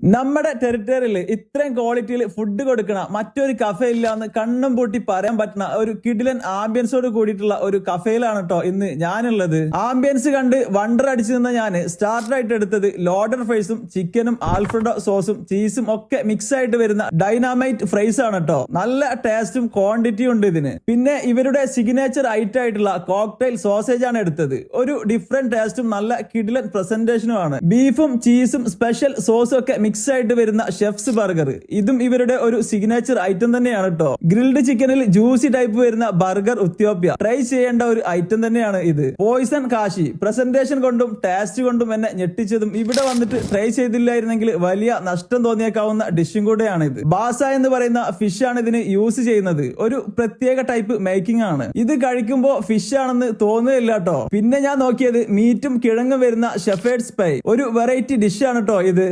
നമ്മുടെ ടെറിട്ടറിയിൽ ഇത്രയും ക്വാളിറ്റിയിൽ ഫുഡ് കൊടുക്കണ മറ്റൊരു കഫേ ഇല്ല എന്ന് കണ്ണും പൂട്ടി പറയാൻ പറ്റുന്ന ഒരു കിഡിലൻ ആംബിയൻസോട് കൂടിയിട്ടുള്ള ഒരു കഫേയിലാണ് കേട്ടോ ഇന്ന് ഞാനുള്ളത്. ആംബിയൻസ് കണ്ട് വണ്ടർ അടിച്ചു നിന്ന ഞാൻ സ്റ്റാർട്ടറായിട്ട് എടുത്തത് ലോഡർ ഫ്രൈസും ചിക്കനും ആൽഫ്രഡോ സോസും ചീസും ഒക്കെ മിക്സ് ആയിട്ട് വരുന്ന ഡൈനാമൈറ്റ് ഫ്രൈസ് ആണ് കേട്ടോ നല്ല ടേസ്റ്റും ക്വാണ്ടിറ്റിയും ഉണ്ട് ഇതിന്. പിന്നെ ഇവരുടെ സിഗ്നേച്ചർ ഐറ്റം ആയിട്ടുള്ള കോക്ടൈൽ സോസേജ് ആണ് എടുത്തത്. ഒരു ഡിഫറെന്റ് ടേസ്റ്റും നല്ല കിഡിലൻ പ്രസന്റേഷനും ആണ്. ബീഫും ചീസും സ്പെഷ്യൽ സോസും ഒക്കെ മിക്സ് ആയിട്ട് വരുന്ന ഷെഫ്സ് ബർഗർ. ഇതും ഇവരുടെ ഒരു സിഗ്നേച്ചർ ഐറ്റം തന്നെയാണ് കേട്ടോ ഗ്രിൽഡ് ചിക്കനിൽ ജ്യൂസി ടൈപ്പ് വരുന്ന ബർഗർ ഉത്യോപ്യ. ട്രൈ ചെയ്യേണ്ട ഒരു ഐറ്റം തന്നെയാണ് ഇത്. പോയിസൺ കാശി. പ്രസന്റേഷൻ കൊണ്ടും ടേസ്റ്റ് കൊണ്ടും എന്നെ ഞെട്ടിച്ചതും ഇവിടെ വന്നിട്ട് ട്രൈ ചെയ്തില്ലായിരുന്നെങ്കിൽ വലിയ നഷ്ടം തോന്നിയേക്കാവുന്ന ഡിഷും കൂടെയാണ് ഇത്. ബാസ എന്ന് പറയുന്ന ഫിഷ് ആണ് ഇതിന് യൂസ് ചെയ്യുന്നത്. ഒരു പ്രത്യേക ടൈപ്പ് മേക്കിംഗ് ആണ്. ഇത് കഴിക്കുമ്പോൾ ഫിഷ് ആണെന്ന് തോന്നുന്നില്ല കേട്ടോ പിന്നെ ഞാൻ നോക്കിയത് മീറ്റും കിഴങ്ങും വരുന്ന ഷെഫേഡ് പൈ ഒരു വെറൈറ്റി ഡിഷ് ആണ് കേട്ടോ ഇത്.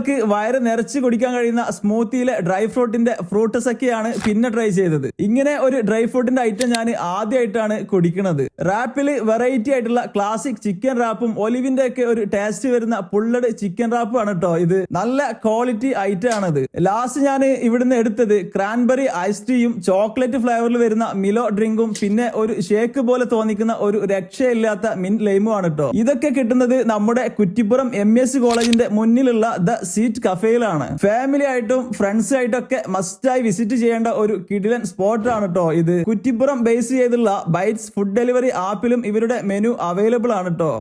രണ്ടാൾക്ക് വയറ് നിറച്ച് കുടിക്കാൻ കഴിയുന്ന സ്മൂത്തിയിലെ ഡ്രൈ ഫ്രൂട്ടിന്റെ ഫ്രൂട്ട് ഒക്കെയാണ് പിന്നെ ട്രൈ ചെയ്തത്. ഇങ്ങനെ ഒരു ഡ്രൈ ഫ്രൂട്ടിന്റെ ഐറ്റം ഞാൻ ആദ്യമായിട്ടാണ് കുടിക്കുന്നത്. റാപ്പിൽ വെറൈറ്റി ആയിട്ടുള്ള ക്ലാസിക് ചിക്കൻ റാപ്പും ഒലിവിന്റെ ഒക്കെ ഒരു ടേസ്റ്റ് വരുന്ന പുള്ളഡ് ചിക്കൻ റാപ്പും ആണ് കേട്ടോ ഇത്. നല്ല ക്വാളിറ്റി ഐറ്റം ആണത്. ലാസ്റ്റ് ഞാൻ ഇവിടുന്ന് എടുത്തത് ക്രാൻബെറി ഐസ് ചോക്ലേറ്റ് ഫ്ലേവറിൽ വരുന്ന മിലോ ഡ്രിങ്കും പിന്നെ ഒരു ഷേക്ക് പോലെ തോന്നിക്കുന്ന ഒരു രക്ഷയില്ലാത്ത മിൻ ലൈമും ആണ് കേട്ടോ ഇതൊക്കെ കിട്ടുന്നത് നമ്മുടെ കുറ്റിപ്പുറം എം എസ് കോളേജിന്റെ മുന്നിലുള്ള ദ സീറ്റ് കഫേയിലാണ് ഫാമിലി ആയിട്ടും ഫ്രണ്ട്സ് ആയിട്ടും ഒക്കെ മസ്റ്റായി വിസിറ്റ് ചെയ്യേണ്ട ഒരു കിടിലൻ സ്പോട്ട് ആണ് കേട്ടോ ഇത്. കുറ്റിപ്പുറം ബേസ് ചെയ്തുള്ള ബൈറ്റ്സ് ഫുഡ് ഡെലിവറി ആപ്പിലും ഇവരുടെ മെനു അവൈലബിൾ ആണ് കേട്ടോ